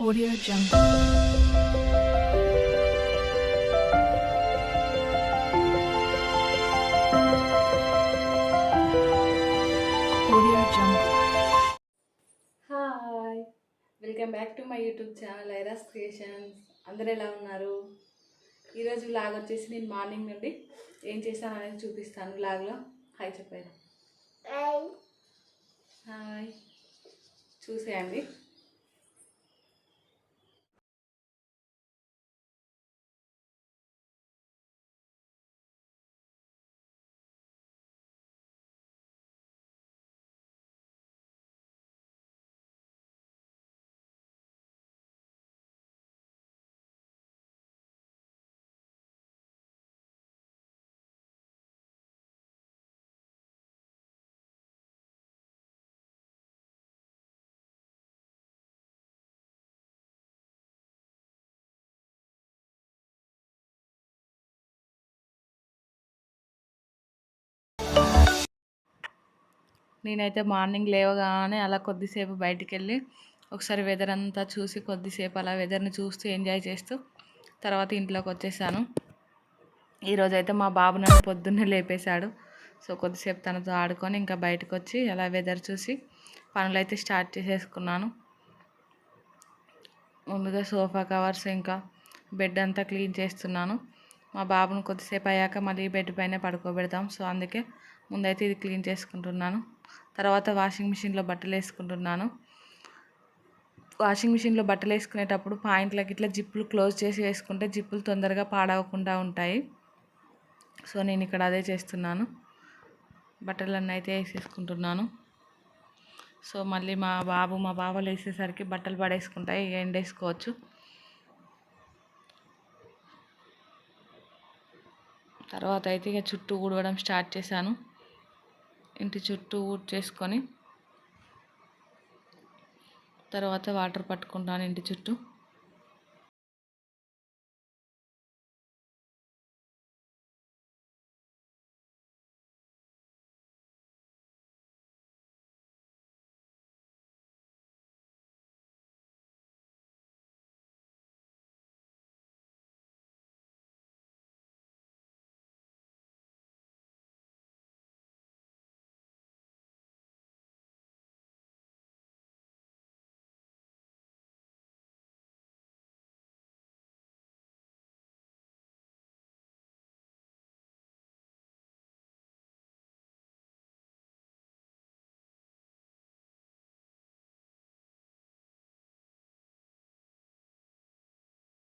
Audio Jungle. Hi welcome back to my YouTube channel ఐరాస్ creations అందరూ ఎలా ఉన్నారు? ఈరోజు వ్లాగ్ వచ్చేసి నేను మార్నింగ్ నుండి ఏం చేశాను అనేది చూపిస్తాను వ్లాగ్లో హాయ్ చెప్పారు హాయ్ చూసేయండి. నేనైతే మార్నింగ్ లేవగానే అలా కొద్దిసేపు బయటికి వెళ్ళి ఒకసారి వెదర్ అంతా చూసి కొద్దిసేపు అలా వెదర్ని చూస్తూ ఎంజాయ్ చేస్తూ తర్వాత ఇంట్లోకి వచ్చేసాను. ఈరోజు అయితే మా బాబు నన్ను పొద్దున్నే లేపేశాడు. సో కొద్దిసేపు తనతో ఆడుకొని ఇంకా బయటకు వచ్చి అలా వెదర్ చూసి పనులైతే స్టార్ట్ చేసేసుకున్నాను. ముందుగా సోఫా కవర్స్ ఇంకా బెడ్ అంతా క్లీన్ చేస్తున్నాను. మా బాబును కొద్దిసేపు అయ్యాక మళ్ళీ బెడ్ పైన పడుకోబెడతాం. సో అందుకే ముందైతే ఇది క్లీన్ చేసుకుంటున్నాను. తర్వాత వాషింగ్ మిషన్లో బట్టలు వేసుకుంటున్నాను. వాషింగ్ మిషన్లో బట్టలు వేసుకునేటప్పుడు పాయింట్లకి ఇట్లా జిప్పులు క్లోజ్ చేసి వేసుకుంటే జిప్పులు తొందరగా పాడవకుండా ఉంటాయి. సో నేను ఇక్కడ అదే చేస్తున్నాను. బట్టలన్నీ అయితే వేసేసుకుంటున్నాను. సో మళ్ళీ మా బాబు మా బావలు వేసేసరికి బట్టలు పడేసుకుంటాయి ఇక ఎండేసుకోవచ్చు. తర్వాత అయితే ఇక చుట్టూ ఊడవడం స్టార్ట్ చేశాను. ఇంటి చుట్టూ ఊడ్ చేసుకొని తర్వాత వాటర్ పట్టుకుంటాను ఇంటి చుట్టూ.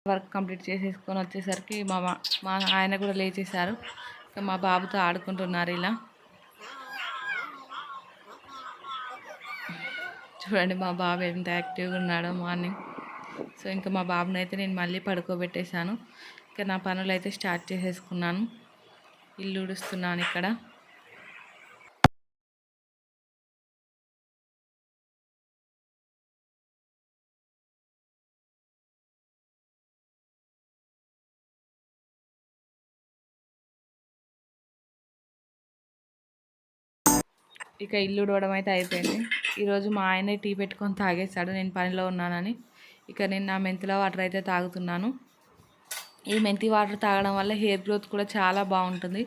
వర్క్ కంప్లీట్ చేసేసుకొని వచ్చేసరికి మా మా- మా ఆయన కూడా లేచేశారు. మా బాబుతో ఆడుకుంటున్నారు ఇలా. చూడండి మా బాబు ఎంత యాక్టివ్గా ఉన్నాడో మార్నింగ్. సో ఇంకా మా బాబుని అయితే నేను మళ్ళీ పడుకోబెట్టేశాను. ఇంకా నా పనులు అయితే స్టార్ట్ చేసేసుకున్నాను. ఇల్లు ఉడుస్తున్నాను ఇక్కడ. ఇక ఇల్లు ఉడవడం అయితే అయిపోయింది. ఈరోజు మా ఆయనే టీ పెట్టుకొని తాగేశాడు. నేను పనిలో ఉన్నానని. ఇక నేను నా మెంతుల వాటర్ అయితే తాగుతున్నాను. ఈ మెంతి వాటర్ తాగడం వల్ల హెయిర్ గ్రోత్ కూడా చాలా బాగుంటుంది.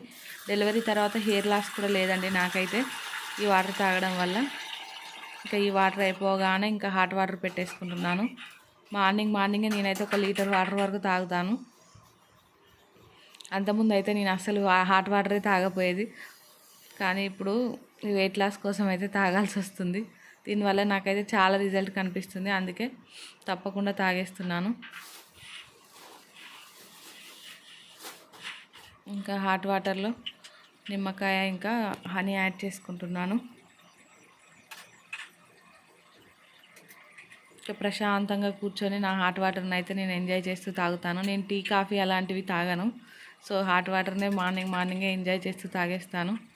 డెలివరీ తర్వాత హెయిర్ లాస్ కూడా లేదండి నాకైతే ఈ వాటర్ తాగడం వల్ల. ఇక ఈ వాటర్ అయిపోగానే ఇంకా హాట్ వాటర్ పెట్టేసుకుంటున్నాను. మార్నింగ్ మార్నింగే నేనైతే ఒక లీటర్ వాటర్ వరకు తాగుతాను. అంతకుముందు అయితే నేను అసలు హాట్ వాటరే తాగపోయేది. కానీ ఇప్పుడు వెయిట్ లాస్ కోసం అయితే తాగాల్సి వస్తుంది. దీనివల్ల నాకైతే చాలా రిజల్ట్ కనిపిస్తుంది. అందుకే తప్పకుండా తాగేస్తున్నాను. ఇంకా హాట్ వాటర్లో నిమ్మకాయ ఇంకా హనీ యాడ్ చేసుకుంటున్నాను. ఇంకా ప్రశాంతంగా కూర్చొని నా హాట్ వాటర్ని అయితే నేను ఎంజాయ్ చేస్తూ తాగుతాను. నేను టీ కాఫీ అలాంటివి తాగను. సో హాట్ వాటర్నే మార్నింగ్ మార్నింగే ఎంజాయ్ చేస్తూ తాగేస్తాను.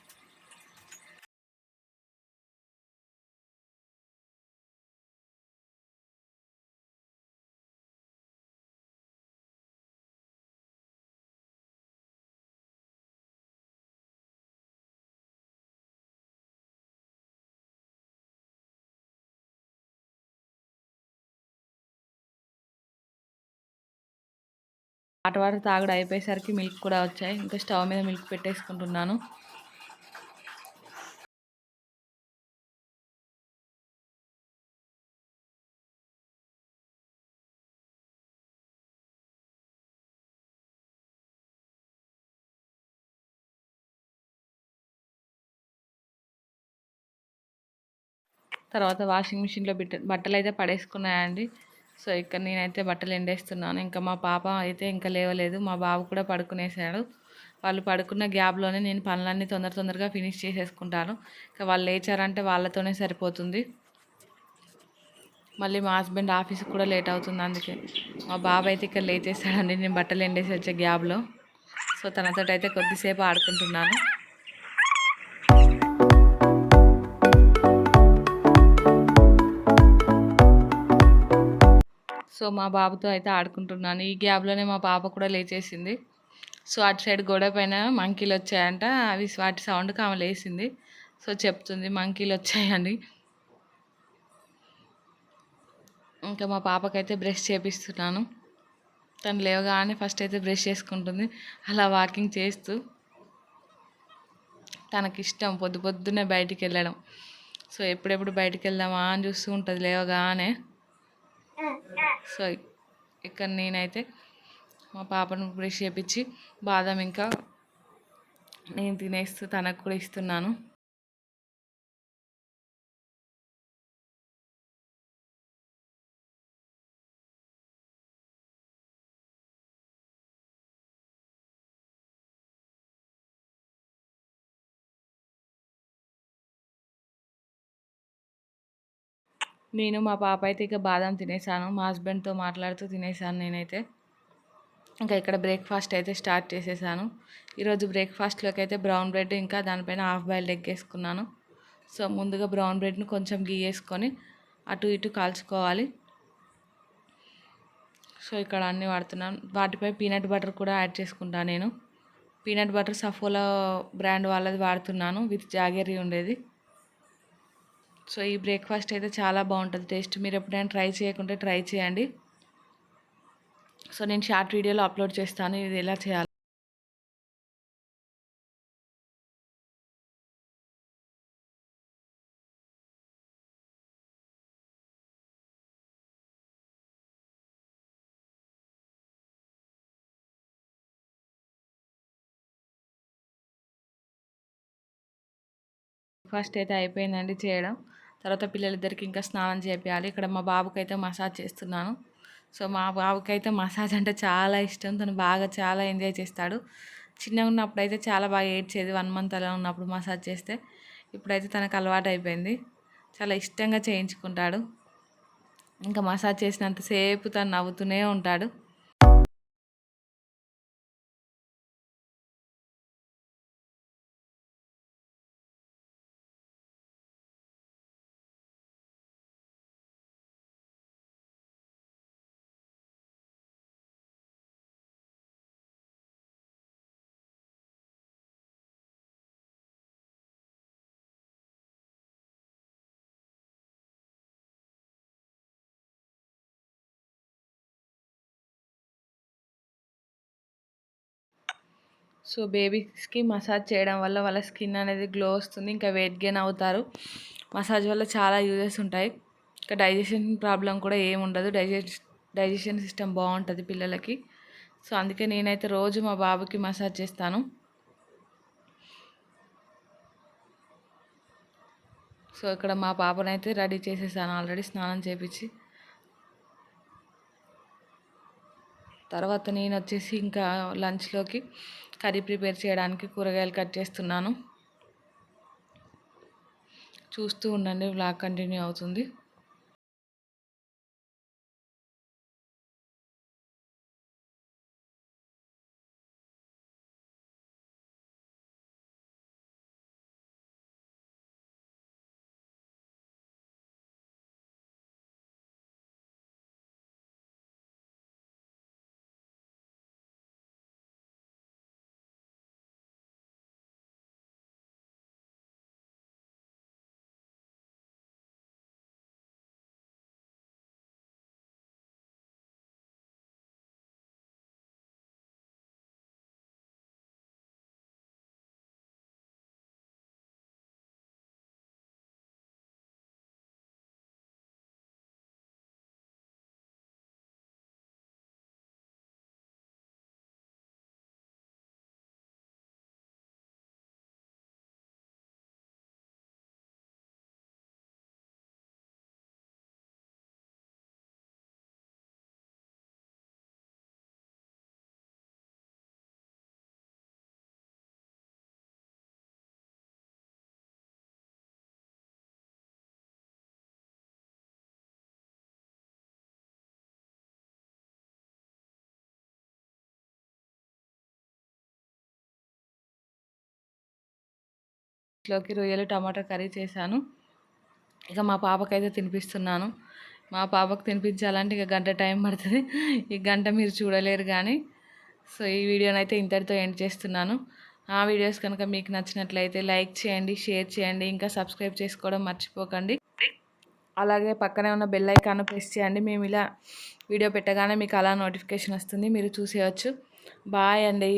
హాట్ వాటర్ తాగుడు అయిపోయేసరికి మిల్క్ కూడా వచ్చాయి. ఇంకా స్టవ్ మీద మిల్క్ పెట్టేసుకుంటున్నాను. తర్వాత వాషింగ్ మిషన్లో బిట్ట బట్టలు అయితే పడేసుకున్నాయండి సో ఇక్కడ నేనైతే బట్టలు ఎండేస్తున్నాను. ఇంకా మా పాప అయితే ఇంకా లేవలేదు. మా బాబు కూడా పడుకునేసాడు వాళ్ళు పడుకున్న గ్యాప్లోనే నేను పనులన్నీ తొందర తొందరగా ఫినిష్ చేసేసుకుంటాను. ఇంకా వాళ్ళు లేచారంటే వాళ్ళతోనే సరిపోతుంది. మళ్ళీ మా హస్బెండ్ ఆఫీస్కి కూడా లేట్ అవుతుంది అందుకే. మా బాబు అయితే ఇక్కడ లేచేసాడండి నేను బట్టలు ఎండేసి వచ్చే గ్యాప్లో. సో తనతో అయితే కొద్దిసేపు ఆడుకుంటున్నాను. సో మా బాబుతో అయితే ఆడుకుంటున్నాను. ఈ గ్యాప్లోనే మా పాప కూడా లేచేసింది. సో అటు సైడ్ గోడ పైన మంకీలు వచ్చాయంట. అవి వాటి సౌండ్కి ఆమె లేచింది సో చెప్తుంది మంకీలు వచ్చాయని. ఇంకా మా పాపకైతే బ్రష్ చేపిస్తున్నాను. తను లేవగానే ఫస్ట్ అయితే బ్రష్ చేసుకుంటుంది. అలా వాకింగ్ చేస్తూ తనకి ఇష్టం పొద్దు పొద్దున్నే బయటికి వెళ్ళడం. సో ఎప్పుడెప్పుడు బయటికి వెళ్దామా అని చూస్తూ ఉంటుంది లేవగానే. సో ఇక్కడ నేనైతే మా పాపను బ్రష్ చేపించి బాదం ఇంకా నేను తినేస్తూ తనకు కూడా ఇస్తున్నాను. నేను మా పాప అయితే ఇక బాదం తినేసాను. మా హస్బెండ్తో మాట్లాడుతూ తినేసాను నేనైతే. ఇంకా ఇక్కడ బ్రేక్ఫాస్ట్ అయితే స్టార్ట్ చేసేసాను. ఈరోజు బ్రేక్ఫాస్ట్లోకి అయితే బ్రౌన్ బ్రెడ్ ఇంకా దానిపైన హాఫ్ బాయిల్డ్ ఎగ్ వేసుకున్నాను. సో ముందుగా బ్రౌన్ బ్రెడ్ని కొంచెం గీ వేసుకొని అటు ఇటు కాల్చుకోవాలి. సో ఇక్కడ అన్నీ వాడుతున్నాను. వాటిపై పీనట్ బటర్ కూడా యాడ్ చేసుకుంటాను నేను. పీనట్ బటర్ సఫోలా బ్రాండ్ వాళ్ళది వాడుతున్నాను విత్ జాగరీ ఉండేది. సో ఈ బ్రేక్ఫాస్ట్ అయితే చాలా బాగుంటుంది. టేస్ట్ మీరు ఎప్పుడైనా ట్రై చేయకుంటే ట్రై చేయండి. సో నేను షార్ట్ వీడియోలో అప్లోడ్ చేస్తాను. ఇది ఎలా చేయాలి? ఫస్ట్ అయితే అయిపోయిందండి చేయడం. తర్వాత పిల్లలిద్దరికి ఇంకా స్నానం చేయాలి ఇక్కడ మా బాబుకి అయితే మసాజ్ చేస్తున్నాను. సో మా బాబుకి అయితే మసాజ్ అంటే చాలా ఇష్టం. తను బాగా చాలా ఎంజాయ్ చేస్తాడు. చిన్నగా ఉన్నప్పుడు అయితే చాలా బాగా ఏడ్చేది. వన్ మంత్ అలా ఉన్నప్పుడు మసాజ్ చేస్తే ఇప్పుడైతే తనకు అలవాటు అయిపోయింది. చాలా ఇష్టంగా చేయించుకుంటాడు. ఇంకా మసాజ్ చేసినంతసేపు తను నవ్వుతూనే ఉంటాడు. సో బేబీస్కి మసాజ్ చేయడం వల్ల వాళ్ళ స్కిన్ అనేది గ్లో వస్తుంది ఇంకా వెయిట్ గెయిన్ అవుతారు. మసాజ్ వల్ల చాలా యూజెస్ ఉంటాయి. ఇంకా డైజెషన్ ప్రాబ్లం కూడా ఏమి ఉండదు. డైజెషన్ డైజెషన్ సిస్టమ్ బాగుంటుంది పిల్లలకి. సో అందుకే నేనైతే రోజు మా బాబుకి మసాజ్ చేస్తాను. సో ఇక్కడ మా పాపనైతే రెడీ చేసేసాను ఆల్రెడీ స్నానం చేపించి. తర్వాత నేను వచ్చేసి ఇంకా లంచ్లోకి కర్రీ ప్రిపేర్ చేయడానికి కూరగాయలు కట్ చేస్తున్నాను. చూస్తూ ఉండండి బ్లాగ్ కంటిన్యూ అవుతుంది. లోకి రొయ్యలు టమాటా కర్రీ చేశాను. ఇక మా పాపకైతే తినిపిస్తున్నాను. మా పాపకు తినిపించాలంటే ఇక గంట టైం పడుతుంది. ఈ గంట మీరు చూడలేరు కానీ సో ఈ వీడియోని అయితే ఇంతటితో ఎండ్ చేస్తున్నాను. ఆ వీడియోస్ కనుక మీకు నచ్చినట్లయితే లైక్ చేయండి షేర్ చేయండి ఇంకా సబ్స్క్రైబ్ చేసుకోవడం మర్చిపోకండి. అలాగే పక్కనే ఉన్న బెల్ ఐకాన్ ప్రెస్ చేయండి. మేము ఇలా వీడియో పెట్టగానే మీకు అలా నోటిఫికేషన్ వస్తుంది. మీరు చూసేయచ్చు. బాయ్ అండి.